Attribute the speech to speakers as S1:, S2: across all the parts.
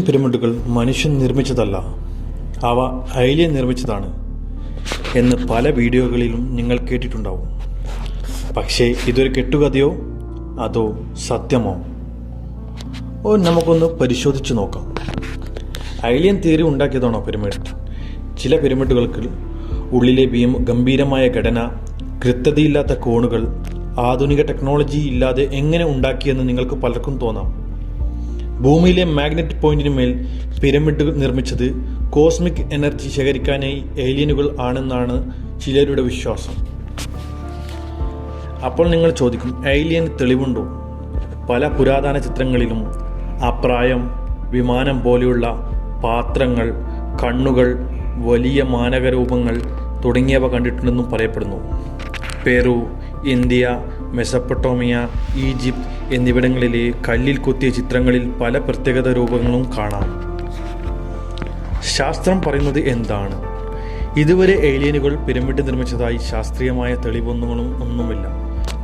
S1: പിരമിഡുകൾ മനുഷ്യൻ നിർമ്മിച്ചതല്ല അവ ഐലിയൻ നിർമ്മിച്ചതാണ് എന്ന് പല വീഡിയോകളിലും നിങ്ങൾ കേട്ടിട്ടുണ്ടാവും. പക്ഷേ ഇതൊരു കെട്ടുകഥയോ അതോ സത്യമോ? ഓ നമുക്കൊന്ന് പരിശോധിച്ച് നോക്കാം. ഐലിയൻ തിയറി ഉണ്ടാക്കിയതാണോ പിരമിഡ്? ചില പിരമിഡുകൾക്ക് ഉള്ളിലെ ഭീം ഗംഭീരമായ ഘടന കൃത്യതയില്ലാത്ത കോണുകൾ ആധുനിക ടെക്നോളജി ഇല്ലാതെ എങ്ങനെ ഉണ്ടാക്കിയെന്ന് നിങ്ങൾക്ക് പലർക്കും തോന്നാം. ഭൂമിയിലെ മാഗ്നറ്റ് പോയിന്റിന് മേൽ പിരമിഡ് നിർമ്മിച്ചത് കോസ്മിക് എനർജി ശേഖരിക്കാനായി ഏലിയനുകൾ ആണെന്നാണ് ചിലരുടെ വിശ്വാസം. അപ്പോൾ നിങ്ങൾ ചോദിക്കും ഏലിയൻ തെളിവുണ്ടോ? പല പുരാതന ചിത്രങ്ങളിലും അപ്രായം വിമാനം പോലെയുള്ള പാത്രങ്ങൾ കണ്ണുകൾ വലിയ മാനകരൂപങ്ങൾ തുടങ്ങിയവ കണ്ടിട്ടുണ്ടെന്നും പറയപ്പെടുന്നു. പെറു ഇന്ത്യ മെസപ്പൊട്ടോമിയ ഈജിപ്ത് എന്നിവിടങ്ങളിലെ കല്ലിൽ കൊത്തിയ ചിത്രങ്ങളിൽ പല പ്രത്യേകത രൂപങ്ങളും കാണാം. ശാസ്ത്രം പറയുന്നത് എന്താണ്? ഇതുവരെ ഏലിയനുകൾ പിരമിഡ് നിർമ്മിച്ചതായി ശാസ്ത്രീയമായ തെളിവൊന്നും ഒന്നുമില്ല.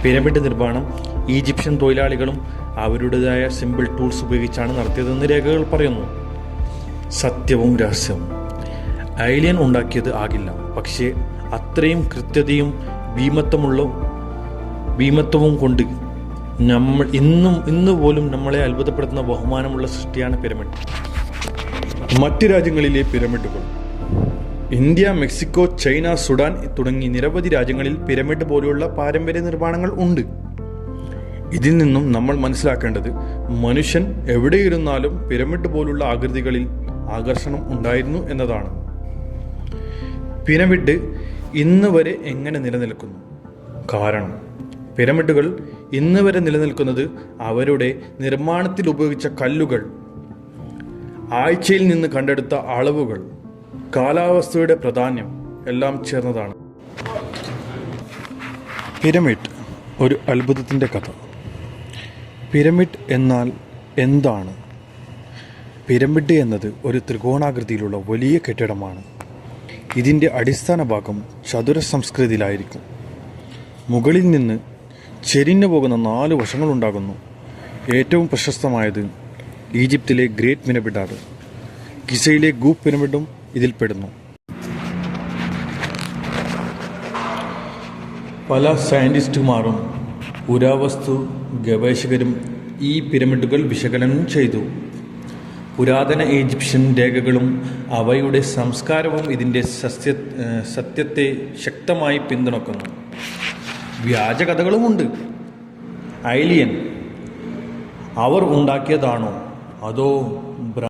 S1: പിരമിഡ് നിർമ്മാണം ഈജിപ്ഷ്യൻ തൊഴിലാളികളും അവരുടേതായ സിമ്പിൾ ടൂൾസ് ഉപയോഗിച്ചാണ് നടത്തിയതെന്ന് രേഖകൾ പറയുന്നു. സത്യവും രഹസ്യവും. ഐലിയൻ ഉണ്ടാക്കിയത് ആകില്ല. പക്ഷേ അത്രയും കൃത്യതയും ഭീമത്വമുള്ള ഭീമത്വവും കൊണ്ട് നമ്മൾ ഇന്നും ഇന്ന് പോലും നമ്മളെ അത്ഭുതപ്പെടുത്തുന്ന ബഹുമാനമുള്ള സൃഷ്ടിയാണ് പിരമിഡ്. മറ്റ് രാജ്യങ്ങളിലെ പിരമിഡുകൾ. ഇന്ത്യ മെക്സിക്കോ ചൈന സുഡാൻ തുടങ്ങി നിരവധി രാജ്യങ്ങളിൽ പിരമിഡ് പോലെയുള്ള പാരമ്പര്യ നിർമ്മാണങ്ങൾ ഉണ്ട്. ഇതിൽ നിന്നും നമ്മൾ മനസ്സിലാക്കേണ്ടത് മനുഷ്യൻ എവിടെയിരുന്നാലും പിരമിഡ് പോലുള്ള ആകൃതികളിൽ ആകർഷണം ഉണ്ടായിരുന്നു എന്നതാണ്. പിരമിഡ് ഇന്ന് വരെ എങ്ങനെ നിലനിൽക്കുന്നു? കാരണം പിരമിഡുകൾ ഇന്ന് വരെ നിലനിൽക്കുന്നത് അവരുടെ നിർമ്മാണത്തിൽ ഉപയോഗിച്ച കല്ലുകൾ. ആഴ്ചയിൽ നിന്ന് കണ്ടെടുത്ത അളവുകൾ. കാലാവസ്ഥയുടെ പ്രാധാന്യം എല്ലാം ചേർന്നതാണ്. പിരമിഡ് ഒരു അത്ഭുതത്തിന്റെ കഥ. പിരമിഡ് എന്നാൽ എന്താണ്? പിരമിഡ് എന്നത് ഒരു ത്രികോണാകൃതിയിലുള്ള വലിയ കെട്ടിടമാണ്. ഇതിന്റെ അടിസ്ഥാന ഭാഗം ചതുര സംസ്കൃതിയിലായിരിക്കും. മുകളിൽ നിന്ന് ചെരിഞ്ഞു പോകുന്ന നാല് വശങ്ങളുണ്ടാകുന്നു. ഏറ്റവും പ്രശസ്തമായത് ഈജിപ്തിലെ ഗ്രേറ്റ് പിരമിഡാണ്. ഗിസയിലെ ഗൂപ്പ് പിരമിഡും ഇതിൽപ്പെടുന്നു പല സയന്റിസ്റ്റുമാരും പുരാവസ്തു ഗവേഷകരും ഈ പിരമിഡുകൾ വിശകലനം ചെയ്തു. പുരാതന ഈജിപ്ഷ്യൻ രേഖകളും അവയുടെ സംസ്കാരവും ഇതിന്റെ സസ്യ സത്യത്തെ ശക്തമായി പിന്തുണക്കുന്നു. വ്യാജകഥകളുമുണ്ട്. ഐലിയൻ അവർ ഉണ്ടാക്കിയതാണോ? അതോ